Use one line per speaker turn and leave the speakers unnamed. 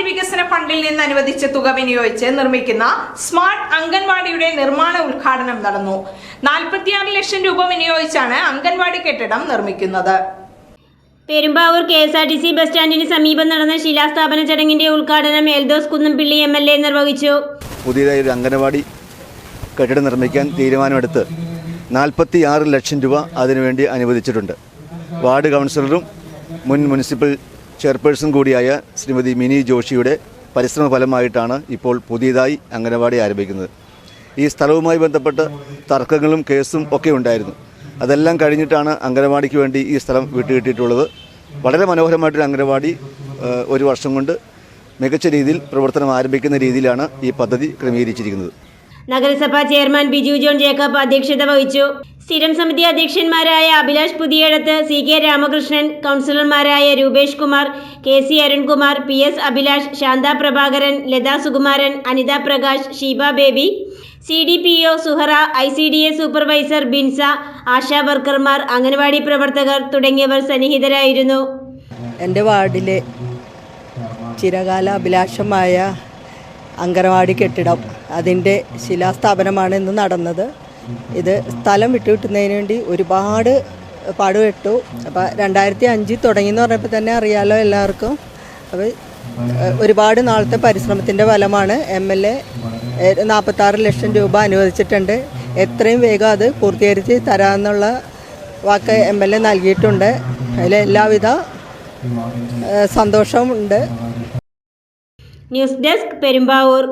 ആസ്തി വികസന ഫണ്ടിൽ നിന്ന് അനുവദിച്ച തുക വിനിയോഗിച്ച് നിർമ്മിക്കുന്ന സ്മാർട്ട് അംഗൻവാടിയുടെ നിർമ്മാണ ഉദ്ഘാടനം നടന്നു. നാൽപ്പത്തിയാറ് ലക്ഷം രൂപ വിനിയോഗിച്ചാണ് അംഗൻവാടി കെട്ടിടം നിർമ്മിക്കുന്നത്.
Perumbavoor K S R T C bus സ്റ്റാൻഡിന് സമീപം നടന്ന ശിലാസ്ഥാപന ചടങ്ങിന്റെ ഉദ്ഘാടനം Eldhose Kunnappilly M L A നിർവഹിച്ചു.
പുതിയതായി ഒരു അംഗനവാടി കെട്ടിടം നിർമ്മിക്കാൻ തീരുമാനമെടുത്ത് നാൽപ്പത്തി ആറ് ലക്ഷം രൂപ അതിനുവേണ്ടി അനുവദിച്ചിട്ടുണ്ട്. വാർഡ് കൗൺസിലറും മുൻ മുനിസിപ്പൽ ചെയർപേഴ്സൺ കൂടിയായ ശ്രീമതി മിനി ജോഷിയുടെ പരിശ്രമ ഫലമായിട്ടാണ് ഇപ്പോൾ പുതിയതായി അംഗനവാടി ആരംഭിക്കുന്നത്. ഈ സ്ഥലവുമായി ബന്ധപ്പെട്ട് തർക്കങ്ങളും കേസും ഒക്കെ ഉണ്ടായിരുന്നു. അതെല്ലാം കഴിഞ്ഞിട്ടാണ് അംഗനവാടിക്ക് വേണ്ടി ഈ സ്ഥലം വിട്ടുകിട്ടിയിട്ടുള്ളത്. വളരെ മനോഹരമായിട്ടൊരു അംഗനവാടി ഒരു വർഷം കൊണ്ട് മികച്ച രീതിയിൽ പ്രവർത്തനം ആരംഭിക്കുന്ന രീതിയിലാണ് ഈ പദ്ധതി ക്രമീകരിച്ചിരിക്കുന്നത്.
നഗരസഭാ ചെയർമാൻ ബിജു ജോൺ ജേക്കബ് അധ്യക്ഷത വഹിച്ചു. സ്ഥിരം സമിതി അധ്യക്ഷന്മാരായ അഭിലാഷ് പുതിയടത്ത് സി കെ രാമകൃഷ്ണൻ കൗൺസിലർമാരായ Rupesh Kumar K C Arunkumar P S Abhilash Shantha Prabhakaran Latha Sukumaran Anitha Prakash Sheeba Baby C D P O Suhara I C D A supervisor Binsa Asha വർക്കർമാർ anganwadi പ്രവർത്തകർ തുടങ്ങിയവർ സന്നിഹിതരായിരുന്നു.
എന്റെ വാർഡിലെ ചിരകാല അഭിലാഷമായ അംഗനവാടി കെട്ടിടം അതിന്റെ ശിലാസ്ഥാപനമാണ് ഇന്ന് നടന്നത്. ഇത് സ്ഥലം വിട്ടു വിട്ടുകിട്ടുന്നതിന് വേണ്ടി ഒരുപാട് പാടുപെട്ടു. അപ്പോൾ രണ്ടായിരത്തി അഞ്ചിൽ തുടങ്ങി എന്ന് പറഞ്ഞപ്പോൾ തന്നെ അറിയാലോ എല്ലാവർക്കും. അപ്പോൾ ഒരുപാട് നാളത്തെ പരിശ്രമത്തിന്റെ ഫലമാണ് എം എൽ എ നാൽപ്പത്താറ് ലക്ഷം രൂപ അനുവദിച്ചിട്ടുണ്ട്. എത്രയും വേഗം അത് പൂർത്തീകരിച്ച് തരാമെന്നുള്ള വാക്ക് എം എൽ എ നൽകിയിട്ടുണ്ട്. അതിൽ എല്ലാവിധ സന്തോഷവും ഉണ്ട്.
News desk Perumbavoor.